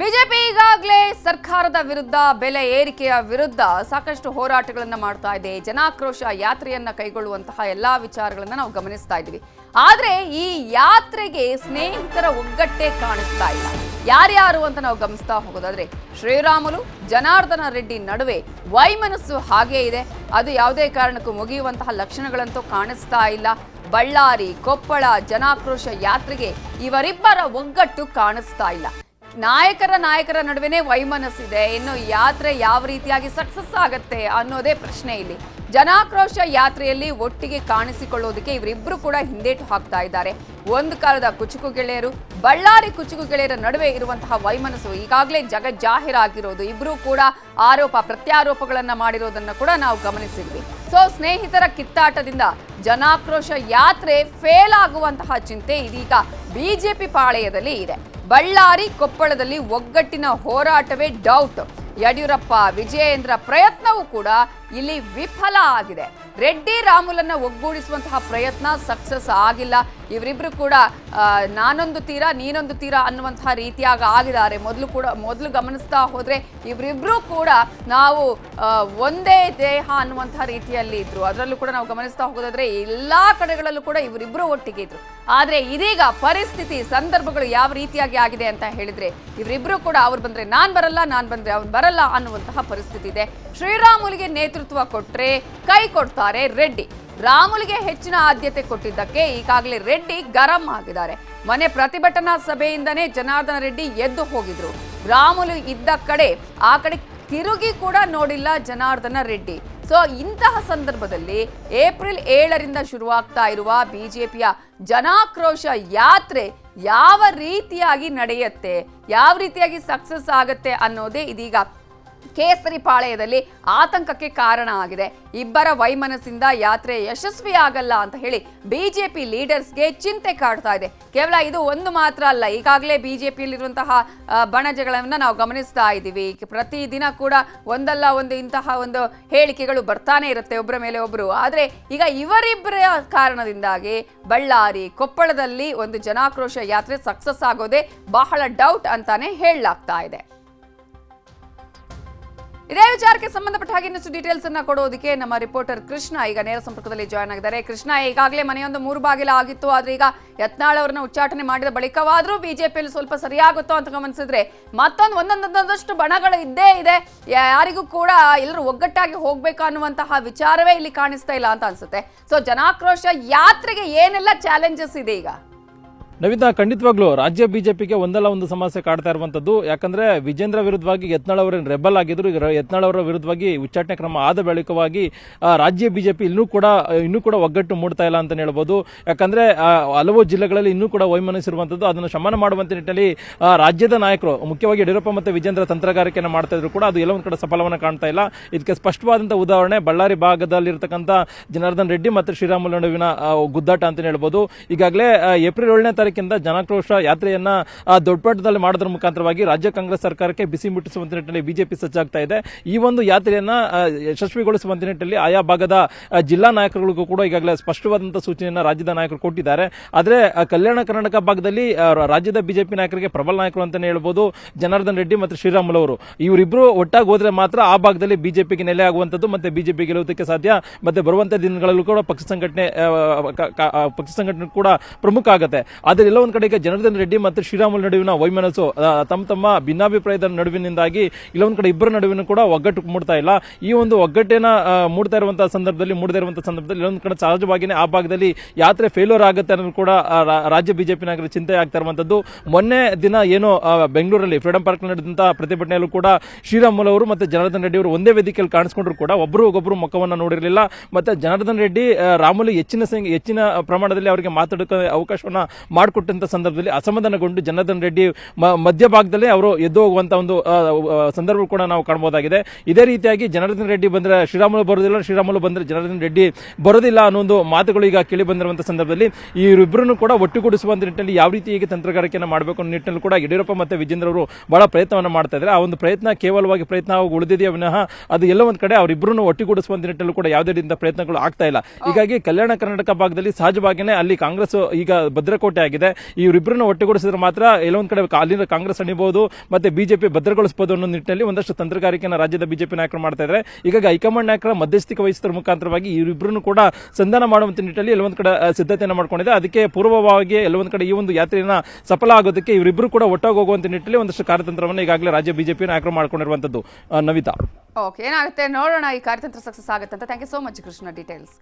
BJP ಈಗಾಗಲೇ ಸರ್ಕಾರದ ವಿರುದ್ಧ ಬೆಲೆ ಏರಿಕೆಯ ವಿರುದ್ಧ ಸಾಕಷ್ಟು ಹೋರಾಟಗಳನ್ನು ಮಾಡ್ತಾ ಇದೆ. ಜನಾಕ್ರೋಶ ಯಾತ್ರೆಯನ್ನ ಕೈಗೊಳ್ಳುವಂತಹ ಎಲ್ಲಾ ವಿಚಾರಗಳನ್ನು ನಾವು ಗಮನಿಸ್ತಾ ಇದ್ದೀವಿ. ಆದರೆ ಈ ಯಾತ್ರೆಗೆ ಸ್ನೇಹಿತರ ಒಗ್ಗಟ್ಟೆ ಕಾಣಿಸ್ತಾ ಇಲ್ಲ. ಯಾರ್ಯಾರು ಅಂತ ನಾವು ಗಮನಿಸ್ತಾ ಹೋಗೋದಾದ್ರೆ, ಶ್ರೀರಾಮುಲು, ಜನಾರ್ದನ ರೆಡ್ಡಿ ನಡುವೆ ವೈಮನಸ್ಸು ಹಾಗೇ ಇದೆ. ಅದು ಯಾವುದೇ ಕಾರಣಕ್ಕೂ ಮುಗಿಯುವಂತಹ ಲಕ್ಷಣಗಳಂತೂ ಕಾಣಿಸ್ತಾ ಇಲ್ಲ. ಬಳ್ಳಾರಿ, ಕೊಪ್ಪಳ ಜನಾಕ್ರೋಶ ಯಾತ್ರೆಗೆ ಇವರಿಬ್ಬರ ಒಗ್ಗಟ್ಟು ಕಾಣಿಸ್ತಾ ಇಲ್ಲ. ನಾಯಕರ ನಾಯಕರ ನಡುವೆನೇ ವೈಮನಸ್ಸಿದೆ. ಇನ್ನು ಯಾತ್ರೆ ಯಾವ ರೀತಿಯಾಗಿ ಸಕ್ಸಸ್ ಆಗತ್ತೆ ಅನ್ನೋದೇ ಪ್ರಶ್ನೆ ಇಲ್ಲಿ. ಜನಾಕ್ರೋಶ ಯಾತ್ರೆಯಲ್ಲಿ ಒಟ್ಟಿಗೆ ಕಾಣಿಸಿಕೊಳ್ಳೋದಕ್ಕೆ ಇವರಿಬ್ಬರು ಕೂಡ ಹಿಂದೇಟು ಹಾಕ್ತಾ ಇದ್ದಾರೆ. ಒಂದು ಕಾಲದ ಕುಚುಕು ಗೆಳೆಯರು, ಬಳ್ಳಾರಿ ಕುಚುಕು ಗೆಳೆಯರ ನಡುವೆ ಇರುವಂತಹ ವೈಮನಸ್ಸು ಈಗಾಗಲೇ ಜಗ ಜಾಹೀರಾಗಿರೋದು ಇಬ್ಬರು ಕೂಡ ಆರೋಪ, ಪ್ರತ್ಯಾರೋಪಗಳನ್ನ ಮಾಡಿರೋದನ್ನ ಕೂಡ ನಾವು ಗಮನಿಸಿದ್ವಿ. ಸೊ ಸ್ನೇಹಿತರ ಕಿತ್ತಾಟದಿಂದ ಜನಾಕ್ರೋಶ ಯಾತ್ರೆ ಫೇಲ್ ಆಗುವಂತಹ ಚಿಂತೆ ಇದೀಗ ಬಿಜೆಪಿ ಪಾಳೆಯದಲ್ಲಿ ಇದೆ. ಬಳ್ಳಾರಿ ಕೊಪ್ಪಳದಲ್ಲಿ ಒಗ್ಗಟ್ಟಿನ ಹೋರಾಟವೇ ಡೌಟ್ ಯಡಿಯೂರಪ್ಪ, ವಿಜಯೇಂದ್ರ ಪ್ರಯತ್ನವೂ ಕೂಡ ಇಲ್ಲಿ ವಿಫಲ ಆಗಿದೆ. ರೆಡ್ಡಿ, ರಾಮುಲನ್ನ ಒಗ್ಗೂಡಿಸುವಂತಹ ಪ್ರಯತ್ನ ಸಕ್ಸಸ್ ಆಗಿಲ್ಲ. ಇವರಿಬ್ರು ಕೂಡ ನಾನೊಂದು ತೀರ, ನೀನೊಂದು ತೀರ ಅನ್ನುವಂತಹ ರೀತಿಯಾಗಿ ಆಗಿದ್ದಾರೆ. ಮೊದಲು ಕೂಡ, ಮೊದಲು ಗಮನಿಸ್ತಾ ಹೋದ್ರೆ ಇವರಿಬ್ರು ಕೂಡ ನಾವು ಒಂದೇ ದೇಹ ಅನ್ನುವಂತಹ ರೀತಿಯಲ್ಲಿ ಇದ್ರು. ಅದರಲ್ಲೂ ಕೂಡ ನಾವು ಗಮನಿಸ್ತಾ ಹೋಗೋದಾದ್ರೆ ಎಲ್ಲಾ ಕಡೆಗಳಲ್ಲೂ ಕೂಡ ಇವರಿಬ್ರು ಒಟ್ಟಿಗೆ ಇದ್ರು. ಆದ್ರೆ ಇದೀಗ ಪರಿಸ್ಥಿತಿ, ಸಂದರ್ಭಗಳು ಯಾವ ರೀತಿಯಾಗಿ ಆಗಿದೆ ಅಂತ ಹೇಳಿದ್ರೆ ಇವರಿಬ್ರು ಕೂಡ ಅವ್ರು ಬಂದ್ರೆ ನಾನ್ ಬರಲ್ಲ, ನಾನ್ ಬಂದ್ರೆ ಅವ್ನು ಬರಲ್ಲ ಅನ್ನುವಂತಹ ಪರಿಸ್ಥಿತಿ ಇದೆ. ಶ್ರೀರಾಮುಲಿಗೆ ನೇತೃತ್ವ ಕೊಟ್ರೆ ಕೈ ಕೊಡ್ತಾರೆ ರೆಡ್ಡಿ. ರಾಮುಲಿಗೆ ಹೆಚ್ಚಿನ ಆದ್ಯತೆ ಕೊಟ್ಟಿದ್ದಕ್ಕೆ ಈಗಾಗಲೇ ರೆಡ್ಡಿ ಗರಂ ಆಗಿದ್ದಾರೆ. ಮನೆ ಪ್ರತಿಭಟನಾ ಸಭೆಯಿಂದನೇ ಜನಾರ್ದನ ರೆಡ್ಡಿ ಎದ್ದು ಹೋಗಿದ್ರು. ರಾಮುಲು ಇದ್ದ ಕಡೆ, ಆ ಕಡೆ ತಿರುಗಿ ಕೂಡ ನೋಡಿಲ್ಲ ಜನಾರ್ದನ ರೆಡ್ಡಿ. ಸೊ, ಇಂತಹ ಸಂದರ್ಭದಲ್ಲಿ ಏಪ್ರಿಲ್ ಏಳರಿಂದ ಶುರುವಾಗ್ತಾ ಇರುವ ಬಿಜೆಪಿಯ ಜನಾಕ್ರೋಶ ಯಾತ್ರೆ ಯಾವ ರೀತಿಯಾಗಿ ನಡೆಯುತ್ತೆ, ಯಾವ ರೀತಿಯಾಗಿ ಸಕ್ಸಸ್ ಆಗುತ್ತೆ ಅನ್ನೋದೇ ಇದೀಗ ಕೇಸರಿ ಪಾಳೆಯದಲ್ಲಿ ಆತಂಕಕ್ಕೆ ಕಾರಣ ಆಗಿದೆ. ಇಬ್ಬರ ವೈಮನಸ್ಸಿಂದ ಯಾತ್ರೆ ಯಶಸ್ವಿ ಆಗಲ್ಲ ಅಂತ ಹೇಳಿ ಬಿಜೆಪಿ ಲೀಡರ್ಸ್ಗೆ ಚಿಂತೆ ಕಾಡ್ತಾ ಇದೆ. ಕೇವಲ ಇದು ಒಂದು ಮಾತ್ರ ಅಲ್ಲ, ಈಗಾಗಲೇ ಬಿಜೆಪಿಯಲ್ಲಿರುವಂತಹ ಬಣಜಗಳನ್ನ ನಾವು ಗಮನಿಸ್ತಾ ಇದ್ದೀವಿ. ಪ್ರತಿದಿನ ಕೂಡ ಒಂದಲ್ಲ ಒಂದು ಇಂತಹ ಒಂದು ಹೇಳಿಕೆಗಳು ಬರ್ತಾನೆ ಇರುತ್ತೆ ಒಬ್ಬರ ಮೇಲೆ ಒಬ್ಬರು ಆದರೆ ಈಗ ಇವರಿಬ್ಬರ ಕಾರಣದಿಂದಾಗಿ ಬಳ್ಳಾರಿ, ಕೊಪ್ಪಳದಲ್ಲಿ ಒಂದು ಜನಾಕ್ರೋಶ ಯಾತ್ರೆ ಸಕ್ಸಸ್ ಆಗೋದೇ ಬಹಳ ಡೌಟ್ ಅಂತಾನೆ ಹೇಳಲಾಗ್ತಾ ಇದೆ. ಇದೇ ವಿಚಾರಕ್ಕೆ ಸಂಬಂಧಪಟ್ಟ ಹಾಗೆ ಇನ್ನಷ್ಟು ಡೀಟೇಲ್ಸ್ ಅನ್ನ ಕೊಡೋದಕ್ಕೆ ನಮ್ಮ ರಿಪೋರ್ಟರ್ ಕೃಷ್ಣ ಈಗ ನೇರ ಸಂಪರ್ಕದಲ್ಲಿ ಜಾಯ್ನ್ ಆಗಿದ್ದಾರೆ. ಕೃಷ್ಣ, ಈಗಾಗಲೇ ಮನೆಯೊಂದು ಮೂರು ಬಾಗಿಲ ಆಗಿತ್ತು. ಆದ್ರೆ ಈಗ ಯತ್ನಾಳ್ ಅವರನ್ನ ಉಚ್ಚಾಟನೆ ಮಾಡಿದ ಬಳಿಕವಾದ್ರೂ ಬಿಜೆಪಿಯಲ್ಲಿ ಸ್ವಲ್ಪ ಸರಿಯಾಗುತ್ತೋ ಅಂತ ಗಮನಿಸಿದ್ರೆ ಮತ್ತೊಂದು ಒಂದೊಂದೊಂದಷ್ಟು ಬಣಗಳು ಇದ್ದೇ ಇದೆ. ಯಾರಿಗೂ ಕೂಡ ಎಲ್ಲರೂ ಒಗ್ಗಟ್ಟಾಗಿ ಹೋಗ್ಬೇಕು ಅನ್ನುವಂತಹ ವಿಚಾರವೇ ಇಲ್ಲಿ ಕಾಣಿಸ್ತಾ ಇಲ್ಲ ಅಂತ ಅನ್ಸುತ್ತೆ. ಸೊ ಜನಾಕ್ರೋಶ ಯಾತ್ರೆಗೆ ಏನೆಲ್ಲ ಚಾಲೆಂಜಸ್ ಇದೆ ಈಗ? ನವಿತಾ ಖಂಡಿತವಾಗ್ಲೂ ರಾಜ್ಯ ಬಿಜೆಪಿಗೆ ಒಂದಲ್ಲ ಒಂದು ಸಮಸ್ಯೆ ಕಾಡ್ತಾ ಇರುವಂತದ್ದು. ಯಾಕಂದ್ರೆ ವಿಜೇಂದ್ರ ವಿರುದ್ಧವಾಗಿ ಯತ್ನಾಳ್ ಅವರೇನು ರೆಬಲ್ ಆಗಿದ್ರು, ಈಗ ಯತ್ನಾಳ್ ಅವರ ವಿರುದ್ಧವಾಗಿ ಉಚ್ಚಾಟನೆ ಕ್ರಮ ಆದ ಬಳಿಕವಾಗಿ ರಾಜ್ಯ ಬಿಜೆಪಿ ಇನ್ನೂ ಕೂಡ ಇನ್ನೂ ಕೂಡ ಒಗ್ಗಟ್ಟು ಮೂಡ್ತಾ ಇಲ್ಲ ಅಂತ ಹೇಳ್ಬೋದು. ಯಾಕಂದ್ರೆ ಹಲವು ಜಿಲ್ಲೆಗಳಲ್ಲಿ ಇನ್ನೂ ಕೂಡ ವೈಮನಸ್ಸಿರುವಂತದ್ದು. ಅದನ್ನು ಶಮನ ಮಾಡುವಂತ ನಿಟ್ಟಿನಲ್ಲಿ ರಾಜ್ಯದ ನಾಯಕರು, ಮುಖ್ಯವಾಗಿ ಯಡಿಯೂರಪ್ಪ ಮತ್ತು ವಿಜೇಂದ್ರ ತಂತ್ರಗಾರಿಕೆಯನ್ನು ಮಾಡ್ತಾ ಇದ್ರು ಕೂಡ ಅದು ಎಲ್ಲೊಂದು ಕಡೆ ಸಫಲವನ್ನು ಕಾಣ್ತಾ ಇಲ್ಲ. ಇದಕ್ಕೆ ಸ್ಪಷ್ಟವಾದಂತಹ ಉದಾಹರಣೆ ಬಳ್ಳಾರಿ ಭಾಗದಲ್ಲಿರ್ತಕ್ಕಂಥ ಜನಾರ್ದನ್ ರೆಡ್ಡಿ ಮತ್ತು ಶ್ರೀರಾಮುಲು ನಡುವಿನ ಗುದ್ದಾಟ ಅಂತ ಹೇಳ್ಬೋದು. ಈಗಾಗಲೇ ಏಪ್ರಿಲ್ ಏಳನೇ ತಾರೀಕಿಂದ ಜನಾಕ್ರೋಶ ಯಾತ್ರೆಯನ್ನ ದೊಡ್ಡಪಟ್ಟದಲ್ಲಿ ಮಾಡೋದ್ರ ಮುಖಾಂತರವಾಗಿ ರಾಜ್ಯ ಕಾಂಗ್ರೆಸ್ ಸರ್ಕಾರಕ್ಕೆ ಬಿಸಿ ಮುಟ್ಟಿಸುವಂತ ನಿಟ್ಟಿನಲ್ಲಿ ಬಿಜೆಪಿ ಸಜ್ಜಾಗ್ತಾ ಇದೆ. ಈ ಒಂದು ಯಾತ್ರೆಯನ್ನ ಯಶಸ್ವಿಗೊಳಿಸುವಂತ ನಿಟ್ಟಿನಲ್ಲಿ ಆಯಾ ಭಾಗದ ಜಿಲ್ಲಾ ನಾಯಕರುಗಳಿಗೂ ಕೂಡ ಈಗಾಗಲೇ ಸ್ಪಷ್ಟವಾದಂತಹ ಸೂಚನೆಯನ್ನ ರಾಜ್ಯದ ನಾಯಕರು ಕೊಟ್ಟಿದ್ದಾರೆ. ಆದರೆ ಕಲ್ಯಾಣ ಕರ್ನಾಟಕ ಭಾಗದಲ್ಲಿ ರಾಜ್ಯದ ಬಿಜೆಪಿ ನಾಯಕರಿಗೆ ಪ್ರಬಲ ನಾಯಕರು ಅಂತಾನೆ ಹೇಳ್ಬೋದು ಜನಾರ್ದನ್ ರೆಡ್ಡಿ ಮತ್ತು ಶ್ರೀರಾಮುಲು ಅವರು. ಇವರಿಬ್ರು ಒಟ್ಟಾಗಿ ಹೋದ್ರೆ ಮಾತ್ರ ಆ ಭಾಗದಲ್ಲಿ ಬಿಜೆಪಿಗೆ ನೆಲೆ ಆಗುವಂತದ್ದು ಮತ್ತೆ ಬಿಜೆಪಿ ಗೆಲ್ಲುವುದಕ್ಕೆ ಸಾಧ್ಯ. ಮತ್ತೆ ಬರುವಂತ ದಿನಗಳಲ್ಲೂ ಕೂಡ ಪಕ್ಷ ಸಂಘಟನೆ ಪಕ್ಷ ಸಂಘಟನೆ ಕೂಡ ಪ್ರಮುಖ ಆಗುತ್ತೆ. ಆದ್ರೆ ಎಲ್ಲ ಒಂದ್ ಕಡೆಗೆ ಜನಾರ್ದನ್ ರೆಡ್ಡಿ ಮತ್ತು ಶ್ರೀರಾಮುಲು ನಡುವಿನ ವೈಮನಸ್ಸು ತಮ್ಮ ತಮ್ಮ ಭಿನ್ನಾಭಿಪ್ರಾಯದ ನಡುವಿನಿಂದಾಗಿ ಇಲ್ಲ ಒಂದ್ ಕಡೆ ಇಬ್ಬರ ನಡುವಿನ ಕೂಡ ಒಗ್ಗಟ್ಟು ಮೂಡ್ತಾ ಇಲ್ಲ. ಈ ಒಂದು ಒಗ್ಗಟ್ಟಿನ ಮೂಡ್ತಾ ಇರುವಂತಹ ಸಂದರ್ಭದಲ್ಲಿ, ಮೂಡದೇ ಇರುವಂತಹ ಸಂದರ್ಭದಲ್ಲಿ ಇಲ್ಲೊಂದು ಕಡೆ ಸಹಜವಾಗಿಯೇ ಆ ಭಾಗದಲ್ಲಿ ಯಾತ್ರೆ ಫೇಲ್ಯೂರ್ ಆಗುತ್ತೆ ಅನ್ನೋದು ಕೂಡ ರಾಜ್ಯ ಬಿಜೆಪಿ ನಾಗರ ಚಿಂತೆ ಆಗ್ತಾ ಇರುವಂತದ್ದು. ಮೊನ್ನೆ ದಿನ ಏನು ಬೆಂಗಳೂರಲ್ಲಿ ಫ್ರೀಡಂ ಪಾರ್ಕ್ ನಡೆದಂತಹ ಪ್ರತಿಭಟನೆಯಲ್ಲೂ ಕೂಡ ಶ್ರೀರಾಮುಲು ಅವರು ಮತ್ತೆ ಜನಾರ್ದನ್ ರೆಡ್ಡಿ ಅವರು ಒಂದೇ ವೇದಿಕೆಯಲ್ಲಿ ಕಾಣಿಸಿಕೊಂಡ್ರು ಕೂಡ ಒಬ್ಬರು ಒಬ್ಬರು ಮುಖವನ್ನು ನೋಡಿರಲಿಲ್ಲ. ಮತ್ತೆ ಜನಾರ್ದನ್ ರೆಡ್ಡಿ ರಾಮುಲಿ ಹೆಚ್ಚಿನ ಹೆಚ್ಚಿನ ಪ್ರಮಾಣದಲ್ಲಿ ಅವರಿಗೆ ಮಾತಾಡೋಕೆ ಅವಕಾಶವನ್ನ ಮಾಡಿಕೊಟ್ಟಂತ ಸಂದರ್ಭದಲ್ಲಿ ಅಸಮಾಧಾನಗೊಂಡು ಜನಾರ್ದನ್ ರೆಡ್ಡಿ ಮಧ್ಯಭಾಗದಲ್ಲಿ ಅವರು ಎದ್ದು ಹೋಗುವಂತ ಒಂದು ಸಂದರ್ಭ ಕೂಡ ನಾವು ಕಾಣಬಹುದಾಗಿದೆ ಇದೇ ರೀತಿಯಾಗಿ ಜನಾರ್ದನ್ ರೆಡ್ಡಿ ಬಂದ್ರೆ ಶ್ರೀರಾಮುಲು ಬರೋದಿಲ್ಲ ಶ್ರೀರಾಮುಲು ಬಂದ್ರೆ ಜನಾರ್ದನ್ ರೆಡ್ಡಿ ಬರೋದಿಲ್ಲ ಅನ್ನೋ ಒಂದು ಮಾತುಗಳು ಈಗ ಕೇಳಿ ಬಂದಿರುವಂತಹ ಸಂದರ್ಭದಲ್ಲಿ ಇವರಿಬ್ಬರನ್ನು ಕೂಡ ಒಟ್ಟುಗೂಡಿಸುವಂತ ನಿಟ್ಟಿನಲ್ಲಿ ಯಾವ ರೀತಿ ಈಗ ತಂತ್ರಗಾರಿಕೆಯನ್ನು ಮಾಡಬೇಕು ಅನ್ನೋ ನಿಟ್ಟಿನಲ್ಲಿ ಕೂಡ ಯಡಿಯೂರಪ್ಪ ಮತ್ತೆ ವಿಜೇಂದ್ರ ಅವರು ಬಹಳ ಪ್ರಯತ್ನವನ್ನು ಮಾಡ್ತಾ ಇದ್ದಾರೆ. ಆ ಒಂದು ಪ್ರಯತ್ನ ಕೇವಲವಾಗಿ ಪ್ರಯತ್ನ ಉಳಿದಿದೆಯೇ ವಿನಃ ಅದು ಎಲ್ಲ ಒಂದು ಕಡೆ ಅವರಿಬ್ಬರನ್ನು ಒಟ್ಟುಗೂಡಿಸುವಂತ ನಿಟ್ಟಿನಲ್ಲಿ ಕೂಡ ಯಾವುದೇ ರೀತಿಯ ಪ್ರಯತ್ನಗಳು ಆಗ್ತಾ ಇಲ್ಲ. ಹೀಗಾಗಿ ಕಲ್ಯಾಣ ಕರ್ನಾಟಕ ಭಾಗದಲ್ಲಿ ಸಹಜವಾಗಿಯೇ ಅಲ್ಲಿ ಕಾಂಗ್ರೆಸ್ ಈಗ ಭದ್ರಕೋಟೆ ಆಗಿದೆ. ಇವರಿಬ್ಬರನ್ನ ಒಟ್ಟುಗೂಡಿಸಿದ್ರೆ ಮಾತ್ರ ಎಲ್ಲೊಂದ್ ಕಡೆ ಅಲ್ಲಿಂದ ಕಾಂಗ್ರೆಸ್ ಅಣಿಬಹುದು ಮತ್ತೆ ಬಿಜೆಪಿ ಭದ್ರಗೊಳಿಸಬಹುದು ಅನ್ನೋ ನಿಟ್ಟಿನಲ್ಲಿ ಒಂದಷ್ಟು ತಂತ್ರಗಾರಿಕೆಯನ್ನು ರಾಜ್ಯದ ಬಿಜೆಪಿ ನಾಯಕರು ಮಾಡ್ತಾ ಇದ್ದಾರೆ ಹೀಗಾಗಿ ಹೈಕಮಾಂಡ್ ನಾಯಕರ ಮಧ್ಯಸ್ಥಿಕೆ ವಹಿಸಿದ್ರ ಮುಖಾಂತರವಾಗಿ ಇವರಿಬ್ಬರನ್ನು ಕೂಡ ಸಂಧಾನ ಮಾಡುವಂತ ನಿಟ್ಟಿನಲ್ಲಿ ಎಲ್ಲೊಂದ್ ಕಡೆ ಸಿದ್ಧತೆಯನ್ನು ಮಾಡ್ಕೊಂಡಿದೆ. ಅದಕ್ಕೆ ಪೂರ್ವವಾಗಿ ಎಲ್ಲೊಂದ್ ಕಡೆ ಈ ಒಂದು ಯಾತ್ರೆಯನ್ನ ಸಫಲ ಆಗೋದಕ್ಕೆ ಇವರಿಬ್ಬರು ಕೂಡ ಒಟ್ಟಾಗಿ ಹೋಗುವಂತ ನಿಟ್ಟಿನಲ್ಲಿ ಒಂದಷ್ಟು ಕಾರ್ಯತಂತ್ರವನ್ನು ಈಗಾಗಲೇ ರಾಜ್ಯ ಬಿಜೆಪಿ ನಾಯಕರು ಮಾಡ್ಕೊಂಡಿರುವಂತದ್ದು. ನವಿತಾ. ಓಕೆ ಏನಾಗುತ್ತೆ? ನೋಡೋಣ ಈ ಕಾರ್ಯತಂತ್ರ ಸಕ್ಸಸ್ ಆಗುತ್ತೆ ಅಂತ thank you so much Krishna ಡೀಟೇಲ್ಸ್ಗೆ